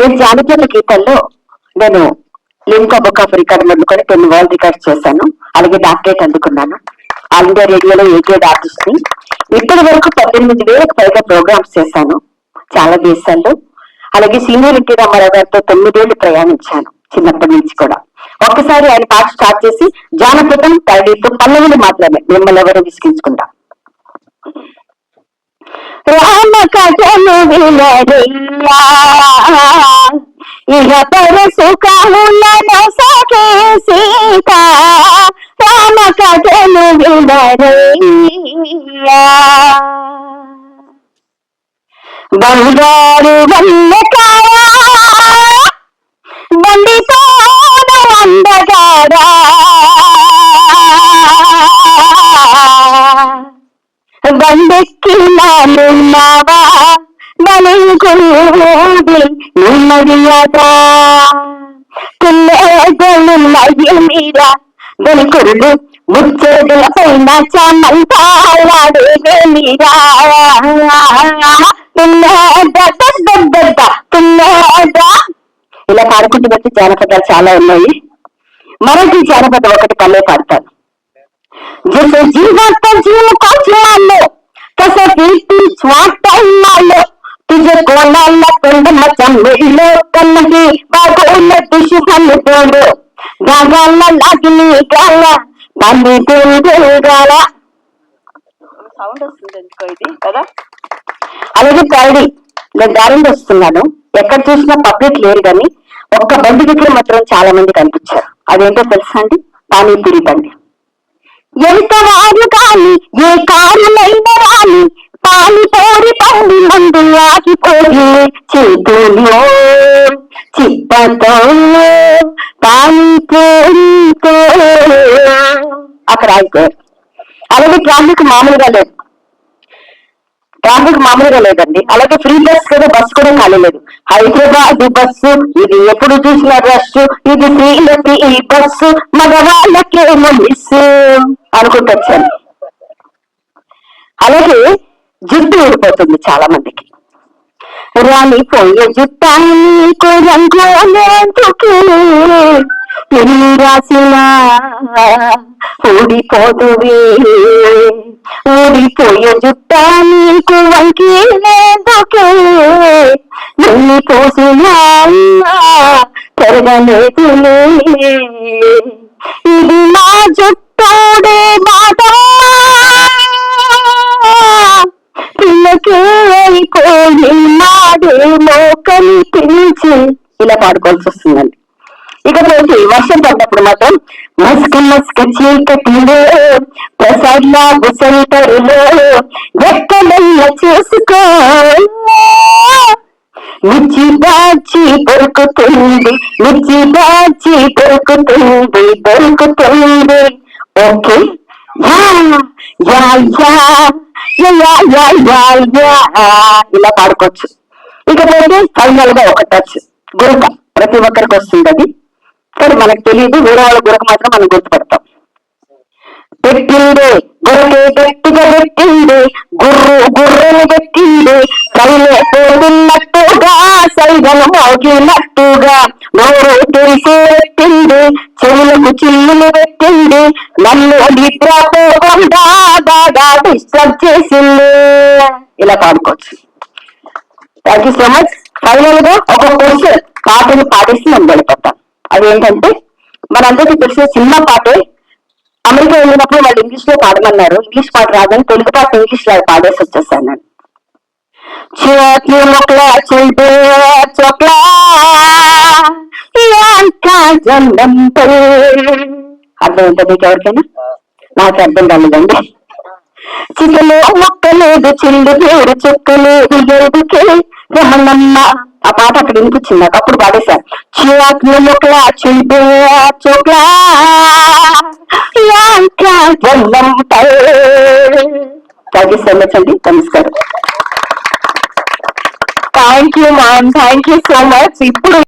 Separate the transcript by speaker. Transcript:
Speaker 1: నేను జానపద గీతాల్లో నేను లింక్ బుక్ ఆఫ్ రికార్డ్ మొదలుకొని టెన్ వరల్డ్ రికార్డ్స్ చేశాను. అలాగే డాక్టరేట్ అందుకున్నాను. ఆల్ ఇండియా రేడియోలో ఏకేడ్ ఆర్టిస్ట్ని ఇప్పటి వరకు పద్దెనిమిది వేలకు పైగా ప్రోగ్రామ్స్ చేశాను. చాలా దేశాల్లో. అలాగే సీనియర్ ఎన్టీ రామారావు గారితో తొమ్మిదేళ్ళు ప్రయాణించాను చిన్నప్పటి నుంచి కూడా. ఒక్కసారి ఆయన పాట స్టార్ట్ చేసి జానపదం తల్లితో పల్లవులు మాత్రమే. మిమ్మల్ని ఎవరు విసిగించుకుంటాం రామ కథను వినరయ్యా ఇహ పర సుఖములను సఖే సీత రామ కథను వినరయ్యా బంగారు వల్లకాయ കണ്ടെത്തിനാലുള്ളവാ മലകുള്ളോതിൽ ఇలా పాడుకుంటూ వచ్చే జానపదాలు చాలా ఉన్నాయి. మరొక జానపదం ఒకటి పల్లె పాడతారు జీవత జీవ కోట్లాల్లో కస అలాగే ప్యారడీ నేను గ్యారెంటీ వస్తున్నాను ఎక్కడ చూసినా పబ్లిక్ లేరు కానీ ఒక్క బండి దగ్గర మాత్రం చాలా మంది కనిపించారు. అదేంటో తెలుసా అండి? పానీపూరి బండి. ఎంత వారు కాని ఏ కారులైన రాని పాలిపోరి పండి ముందు ఆగిపోయి చేతులో చిప్పతో పాలిపోరితో అక్కడ ఆగిపోయారు అలాగే ట్రాఫిక్ మామూలుగా లేదు. ట్రాఫిక్ మామూలుగా లేదండి. అలాగే ఫ్రీ బస్ కదా బస్ కూడా ఖాళీ లేదు. హైదరాబాద్ బస్సు ఇది ఎప్పుడు చూసిన రష్ ఇది ఫ్రీలకి ఈ బస్సు మగవాళ్ళకేమో మిస్ అనుకుంటూ అలాగే జుట్టు ఊడిపోతుంది చాలా మందికి రాణిపోయే జుట్టాన్ని రంగులేందుకు పెళ్ళి రాసిన ఊడిపోదువే. ఊడిపోయే జుట్టానికి వంకి లేదుకే ఎన్ని పోసినా పెరగలేదులే. ఇది నా జుట్టోడే మాట పిల్లకే అయిపోయి నాడేమో పిలిచి ఇలా పాడుకోవాల్సి వస్తుందండి. ఇకపోతే వర్షం పడినప్పుడు మాత్రం మస్క మస్క చీకటిలో ప్రసాద్లా సెంటర్లో ఎక్కడన్నా చేసుకో. మిర్చి దాచి దొరుకుతుంది మిర్చి దాచి దొరుకుతుంది దొరుకుతుంది. ఓకే? యా యా యా యా ఇలా పాడుకోవచ్చు. ఇకపోతే ఫైనల్గా ఒక టచ్ ప్రతి ఒక్కరికి వస్తుంది అది కానీ మనకు తెలియదు వేరే వాళ్ళ గురక మాత్రం మనం గుర్తుపడతాం. పెట్టింది గురకే గట్టిగా పెట్టింది గుర్రు గుర్రెని పెట్టింది సైలే పోతున్నట్టుగా సైగలు మోగినట్టుగా నోరు తెరిసి పెట్టింది చెవులకు చిల్లులు పెట్టింది నన్ను నిద్రపోకుండా బాగా డిస్టర్బ్ చేసింది. ఇలా పాడుకోవచ్చు. థ్యాంక్ యూ సో మచ్ ఫైనల్గా ఒక క్వశ్చన్ పాటను పాటిస్తూ మనం వెళ్ళిపోతాం. అదేంటంటే మనందరికీ తెలిసిన సినిమా పాటే అమెరికా వెళ్ళినప్పుడు వాళ్ళు ఇంగ్లీష్లో పాడమన్నారు. ఇంగ్లీష్ పాట రాదని తెలుగు పాట ఇంగ్లీష్లో పాడేసి వచ్చేసాను నేను. చేతి మొక్కల చెల్పే అర్థం ఉంటుంది మీకు ఎవరికైనా? నాకు అర్థం కాలేదండి. చికలో మొక్కలేదు చిల్లు పేరు చెక్కలేదు ఎదుకే రమణమ్మ ఆ పాట అక్కడ వినిపించింది. నాకు అప్పుడు పాడేశారు చిరాకులు మొక్కల థ్యాంక్ యూ సో మచ్ అండి. నమస్కారం. Thank you ma'am. Thank you so much. ఇప్పుడు